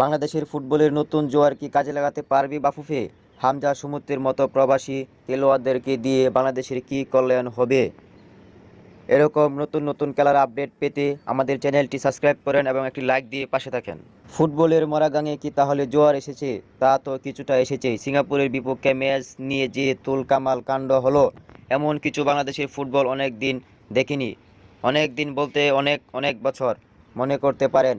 বাংলাদেশের ফুটবলের নতুন জোয়ার কি কাজে লাগাতে পারবে বাফুফে? হামজা সমুদ্রের মতো প্রবাসী খেলোয়াড়দেরকে দিয়ে বাংলাদেশের কি কল্যাণ হবে? এরকম নতুন নতুন খেলার আপডেট পেতে আমাদের চ্যানেলটি সাবস্ক্রাইব করেন এবং একটি লাইক দিয়ে পাশে থাকেন। ফুটবলের মরাগাঙে কি তাহলে জোয়ার এসেছে? তা তো কিছুটা এসেছেই সিঙ্গাপুরের বিপক্ষে ম্যাচ নিয়ে যে তুল কামাল কাণ্ড হলো, এমন কিছু বাংলাদেশের ফুটবল অনেক দিন দেখিনি। অনেক দিন বলতে অনেক অনেক বছর। মনে করতে পারেন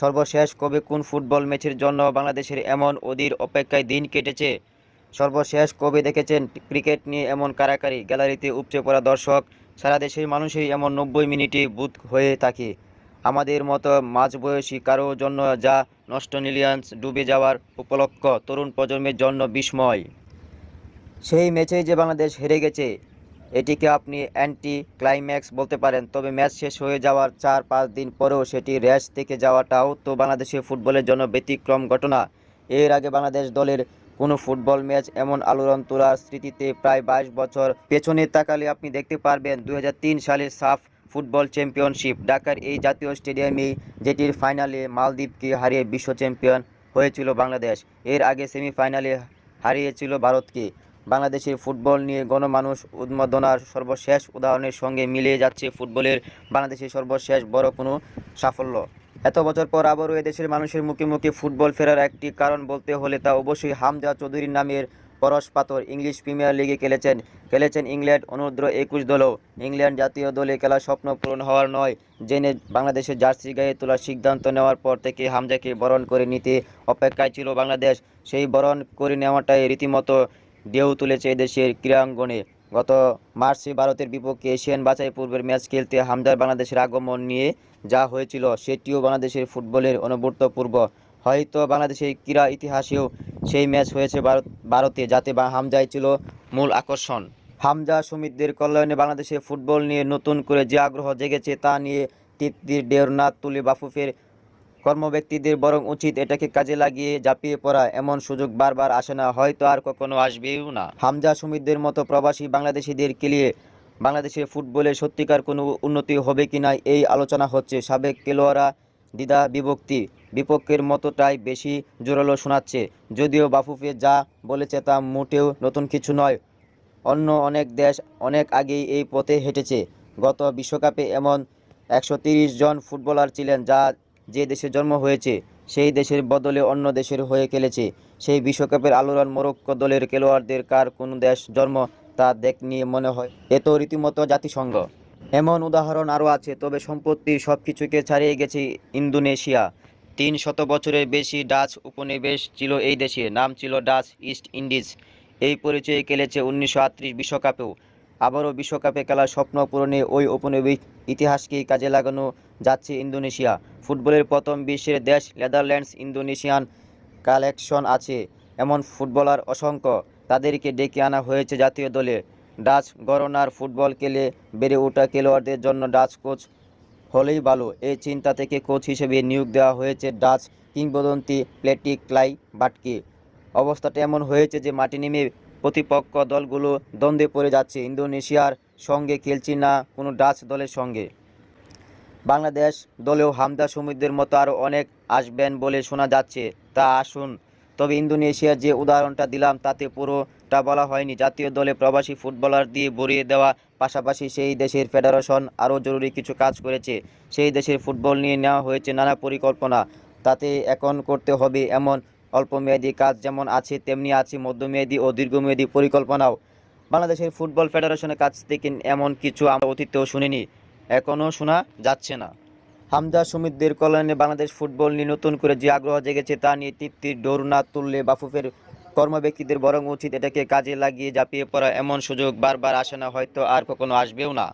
সর্বশেষ কবে কোন ফুটবল ম্যাচের জন্য বাংলাদেশের এমন অধীর অপেক্ষায় দিন কেটেছে? সর্বশেষ কবে দেখেছেন ক্রিকেট নিয়ে এমন কারাকারি? গ্যালারিতে উপচে পড়া দর্শক, সারা দেশের মানুষই এমন নব্বই মিনিটে বুথ হয়ে থাকে। আমাদের মতো মাঝবয়সী কারও জন্য যা নষ্ট মিলিয়ন্স ডুবে যাওয়ার উপলক্ষ তরুণ প্রজন্মের জন্য বিস্ময়। সেই ম্যাচেই যে বাংলাদেশ হেরে গেছে এটিকে আপনি অ্যান্টি ক্লাইম্যাক্স বলতে পারেন। তবে ম্যাচ শেষ হয়ে যাওয়ার চার পাঁচ দিন পরেও সেটি র্যাশ থেকে যাওয়াটাও তো বাংলাদেশের ফুটবলের জন্য ব্যতিক্রম ঘটনা। এর আগে বাংলাদেশ দলের কোনো ফুটবল ম্যাচ এমন আলোড়ন তোলার স্মৃতিতে প্রায় বাইশ বছর পেছনে তাকালে আপনি দেখতে পারবেন দু হাজার তিন সালের সাফ ফুটবল চ্যাম্পিয়নশিপ। ঢাকার এই জাতীয় স্টেডিয়ামে যেটির ফাইনালে মালদ্বীপকে হারিয়ে বিশ্ব চ্যাম্পিয়ন হয়েছিল বাংলাদেশ। এর আগে সেমিফাইনালে হারিয়েছিল ভারতকে। বাংলাদেশের ফুটবল নিয়ে গণমানুষ উন্মাদনার সর্বশেষ উদাহরণের সঙ্গে মিলিয়ে যাচ্ছে ফুটবলের বাংলাদেশের সর্বশেষ বড় কোনো সাফল্য। এত বছর পর আবারও এদেশের মানুষের মুখে মুখে ফুটবল ফেরার একটি কারণ বলতে হলে তা অবশ্যই হামজা চৌধুরীর নামের পরশ পাথর ইংলিশ প্রিমিয়ার লিগে খেলেছেন। খেলেছেন ইংল্যান্ড অনূর্ধ্ব একুশ দলও। ইংল্যান্ড জাতীয় দলে খেলার স্বপ্ন পূরণ হওয়ার নয়, জেনে বাংলাদেশের জার্সি গায়ে তোলার সিদ্ধান্ত নেওয়ার পর থেকে হামজাকে বরণ করে নিতে অপেক্ষায় ছিল বাংলাদেশ। সেই বরণ করে নেওয়াটাই রীতিমতো ঢেউ তুলেছে এদেশের ক্রীড়াঙ্গনে। গত মার্চে ভারতের বিপক্ষে এশিয়ান বাছাই পূর্বের ম্যাচ খেলতে হামজার বাংলাদেশের আগমন নিয়ে যা হয়েছিল, সেটিও বাংলাদেশের ফুটবলের অনবর্তপূর্ব হয়তো বাংলাদেশের ক্রীড়া ইতিহাসেও সেই ম্যাচ হয়েছে ভারত যাতে হামজাই ছিল মূল আকর্ষণ। হামজা সমিতদের কল্যাণে বাংলাদেশের ফুটবল নিয়ে নতুন করে যে আগ্রহ জেগেছে তা নিয়ে তৃপ্তির না তুলে বাফুফের কর্মব্যক্তিদের বরং উচিত এটাকে কাজে লাগিয়ে ঝাঁপিয়ে পড়া, এমন সুযোগ বারবার আসে না, হয়তো আর কখনো আসবেও না। হামজা সুমিতদের মতো প্রবাসী বাংলাদেশিদের কেলিয়ে বাংলাদেশের ফুটবলে সত্যিকার কোনো উন্নতি হবে কিনা এই আলোচনা হচ্ছে সাবেক খেলোয়াড়রা দ্বিধা বিভক্তি। বিপক্ষের মতোটাই বেশি জোরালো শোনাচ্ছে, যদিও বাফুফে যা বলেছে তা মোটেও নতুন কিছু নয়। অন্য অনেক দেশ অনেক আগেই এই পথে হেঁটেছে। গত বিশ্বকাপে এমন একশো জন ফুটবলার ছিলেন যা যে দেশে জন্ম হয়েছে, সেই দেশের বদলে অন্য দেশের হয়ে খেলেছে। সেই বিশ্বকাপের আলোড়ন মোরক্কো দলের খেলোয়াড়দের কার কোন দেশ জন্ম তা দেখ নিয়ে মনে হয়। এ তো রীতিমতো জাতিসংঘ। এমন উদাহরণ আরও আছে, তবে সম্পত্তি সব কিছুকে ছাড়িয়ে গেছে ইন্দোনেশিয়া। তিন শত বছরের বেশি ডাচ উপনিবেশ ছিল এই দেশে, নাম ছিল ডাচ ইস্ট ইন্ডিজ। এই পরিচয়ে খেলেছে উনিশশো বিশ্বকাপেও। আবারও বিশ্বকাপে খেলার স্বপ্ন পূরণে ওই উপনিবেশ ইতিহাসকেই কাজে লাগানো যাচ্ছে ইন্দোনেশিয়া। ফুটবলের প্রথম বিশ্বের দেশ নেদারল্যান্ডস ইন্দোনেশিয়ান কালেকশন আছে। এমন ফুটবলার অসংখ্য তাদেরকে ডেকে আনা হয়েছে জাতীয় দলে। ডাচ গরনার ফুটবল খেলে বেড়ে ওঠা খেলোয়াড়দের জন্য ডাচ কোচ হলেই ভালো। এই চিন্তা থেকে কোচ হিসেবে নিয়োগ দেওয়া হয়েছে ডাচ কিংবদন্তি প্লেটিক ক্লাই বাটকে। অবস্থাটা এমন হয়েছে যে মাটি নেমে প্রতিপক্ষ দলগুলো দ্বন্দ্বে পড়ে যাচ্ছে। ইন্দোনেশিয়ার সঙ্গে খেলছি না কোনো ডাচ দলের সঙ্গে। বাংলাদেশ দলেও হামদা সমুদ্রের মতো আরও অনেক আসবেন বলে শোনা যাচ্ছে। তা আসুন, তবে ইন্দোনেশিয়ার যে উদাহরণটা দিলাম তাতে পুরোটা বলা হয়নি। জাতীয় দলে প্রবাসী ফুটবলার দিয়ে ভরিয়ে দেওয়া পাশাপাশি সেই দেশের ফেডারেশন আরও জরুরি কিছু কাজ করেছে। সেই দেশের ফুটবল নিয়ে নেওয়া হয়েছে নানা পরিকল্পনা। তাতে এখন করতে হবে এমন অল্পমেয়াদী কাজ যেমন আছে, তেমনি আছে মধ্যমেয়াদী ও দীর্ঘমেয়াদী পরিকল্পনাও। বাংলাদেশের ফুটবল ফেডারেশনের কাছ থেকে এমন কিছু আমরা অতীতেও শুনিনি, এখনও শোনা যাচ্ছে না। হামজা সুমিতদের কল্যাণে বাংলাদেশ ফুটবল নিয়ে নতুন করে যে আগ্রহ জেগেছে তা নিয়ে তৃপ্তির ডোর না তুললে বাফুফের কর্মব্যক্তিদের বরং উচিত এটাকে কাজে লাগিয়ে ঝাঁপিয়ে পড়া এমন সুযোগ বারবার আসে না, হয়তো আর কখনো আসবেও না।